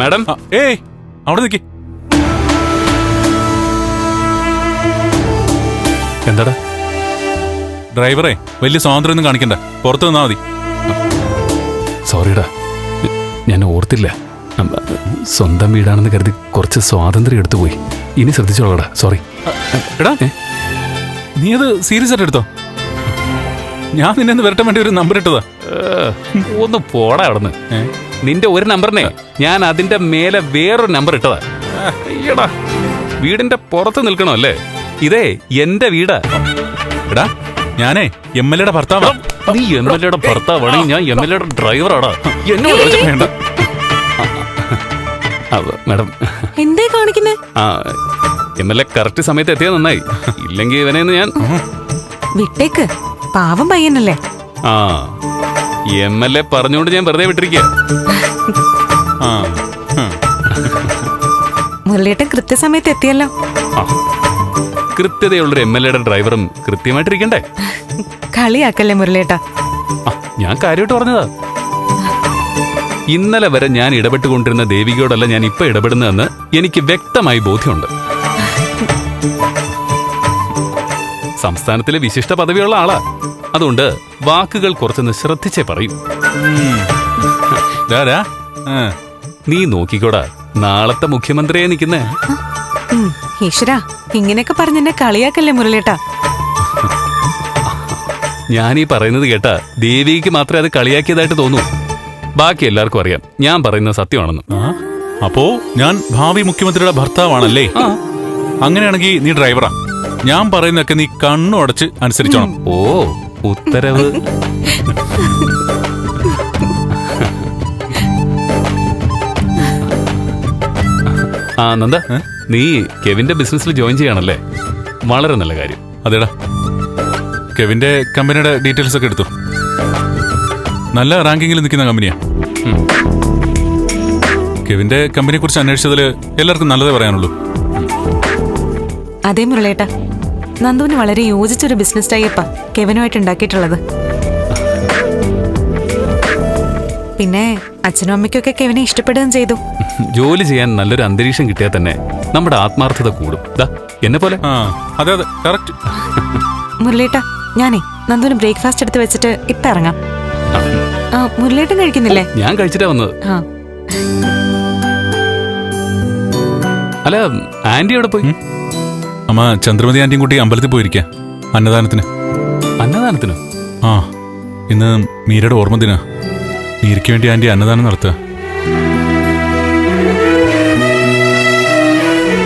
Madam? ഏയ് അവിടെ നിൽക്കി എന്താടാ? ഡ്രൈവറെ വലിയ സ്വാതന്ത്ര്യം ഒന്നും കാണിക്കണ്ട. പുറത്തു നിന്നാ മതി. സോറിടാ ഞാൻ ഓർത്തില്ല. സ്വന്തം വീടാണെന്ന് കരുതി കുറച്ച് സ്വാതന്ത്ര്യം എടുത്തു പോയി. ഇനി ശ്രദ്ധിച്ചോളടാ സോറി. എടാ നീ അത് സീരിയസ് ആയിട്ട് എടുത്തോ? ഞാൻ നിന്നെ വരട്ടാൻ വേണ്ടി ഒരു നമ്പർ ഇട്ടതാ. ഒന്ന് പോടാ അവിടെ ഏ? നിന്റെ ഒരു നമ്പറിനെ ഞാൻ അതിന്റെ മേലെ വേറൊരു നമ്പർ ഇട്ടതാ. അയ്യടാ. വീടിന്റെ പുറത്ത് നിൽക്കണോ അല്ലേ? ഇതേ എന്റെ വീടാ. എടാ ഞാനേ എം എൽ എയുടെ ഭർത്താവാ. നീ എം എൽ എയുടെ ഭർത്താവാണെങ്കിൽ ഞാൻ എം എൽ എയുടെ ഡ്രൈവറാടാ. എന്നോട് വേണ്ട. മാഡം. എന്തേ കാണിക്കുന്നേ? ആ എം എൽ എ കറക്റ്റ് സമയത്ത് എത്തിയത് നന്നായി. ഇല്ലെങ്കിൽ ഇവനെ ഞാൻ വിട്ടേക്ക്. പാവം പയ്യനല്ലേ? ആ. എം എൽ എ പറഞ്ഞുകൊണ്ട് ഞാൻ വെറുതെ വിട്ടിരിക്കുക. മുരളിയേട്ടൻ കൃത്യസമയത്ത് എത്തിയല്ലോ. കൃത്യതയുള്ളൊരു എം എൽ എയുടെ ഡ്രൈവറും കൃത്യമായിട്ടിരിക്കണ്ടേ? കളിയാക്കല്ലേ മുരളിയേട്ടാ. ഞാൻ കാര്യമായിട്ട് പറഞ്ഞതാ. ഇന്നലെ വരെ ഞാൻ ഇടപെട്ടുകൊണ്ടിരുന്ന ദേവികയോടല്ല ഞാൻ ഇപ്പൊ ഇടപെടുന്നതെന്ന് എനിക്ക് വ്യക്തമായി ബോധ്യമുണ്ട്. സംസ്ഥാനത്തിലെ വിശിഷ്ട പദവിയുള്ള ആളാ. അതുകൊണ്ട് വാക്കുകൾ കുറച്ചൊന്ന് ശ്രദ്ധിച്ചേ പറയും. നീ നോക്കിക്കോടാ. നാളത്തെ മുഖ്യമന്ത്രിയെ നിൽക്കുന്നേ. ഈശ്വരാ ഇങ്ങനെയൊക്കെ പറഞ്ഞെന്നെ കളിയാക്കല്ലേ മുരളിയേട്ടാ. ഞാൻ ഈ പറയുന്നത് കേട്ടാ ദേവിക്ക് മാത്രമേ അത് കളിയാക്കിയതായിട്ട് തോന്നൂ. ബാക്കി എല്ലാവർക്കും അറിയാം. ഞാൻ പറയുന്നത് സത്യമാണെന്ന്. അപ്പോ ഞാൻ ഭാവി മുഖ്യമന്ത്രിയുടെ ഭർത്താവാണല്ലേ? അങ്ങനെയാണെങ്കിൽ നീ ഡ്രൈവറാ. ഞാൻ പറയുന്നൊക്കെ നീ കണ്ണു അടച്ച് അനുസരിച്ചോണം. ഓ. ഉത്തരവ്. ആ നന്ദ നീ കെവിന്റെ ബിസിനസ്സിൽ ജോയിൻ ചെയ്യാണല്ലേ? വളരെ നല്ല കാര്യം. അതേടാ. കെവിന്റെ കമ്പനിയുടെ ഡീറ്റെയിൽസ് ഒക്കെ എടുത്തു. നല്ല റാങ്കിങ്ങിൽ നിൽക്കുന്ന കമ്പനിയാ. കെവിന്റെ കമ്പനിയെ കുറിച്ച് അന്വേഷിച്ചതിൽ എല്ലാവർക്കും നല്ലതേ പറയാനുള്ളൂ. അതേ മുരളിയേട്ടാ. നന്ദുവിന് വളരെ യോജിച്ചൊരു ബിസിനസ് ടൈപ്പാ കെവനുമായിട്ട് ഉണ്ടാക്കിയിട്ടുള്ളത്. പിന്നെ അച്ഛനും അമ്മയ്ക്കൊക്കെ കെവിനെ ഇഷ്ടപ്പെടുകയും ചെയ്തു. ജോലി ചെയ്യാൻ നല്ലൊരു അന്തരീക്ഷം കിട്ടിയാൽ തന്നെ നമ്മുടെ ആത്മാർത്ഥത കൂടും. ദാ എന്നെ പോലെ? ആ അതെ അതെ കറക്റ്റ് മുരളീട്ട ഞാനേ നന്ദുവിന് ബ്രേക്ക്ഫാസ്റ്റ് എടുത്ത് വെച്ചിട്ട് ഇപ്പൊ ഇറങ്ങാം. ആ. മുരളിയേട്ടൻ കഴിക്കുന്നില്ലേ? ഞാൻ കഴിച്ചിട്ടാ വന്നത്. ആ. അല്ല ആന്റി എവിടെ പോയി? അമ്മ ചന്ദ്രമതി ആന്റിയും കൂട്ടി അമ്പലത്തിൽ പോയിരിക്ക. അന്നദാനത്തിന്. അന്നദാനത്തിന്? ആ ഇന്ന് മീരയുടെ ഓർമ്മ ദിന മീരയ്ക്ക് വേണ്ടി ആന്റി അന്നദാനം നടത്തുക.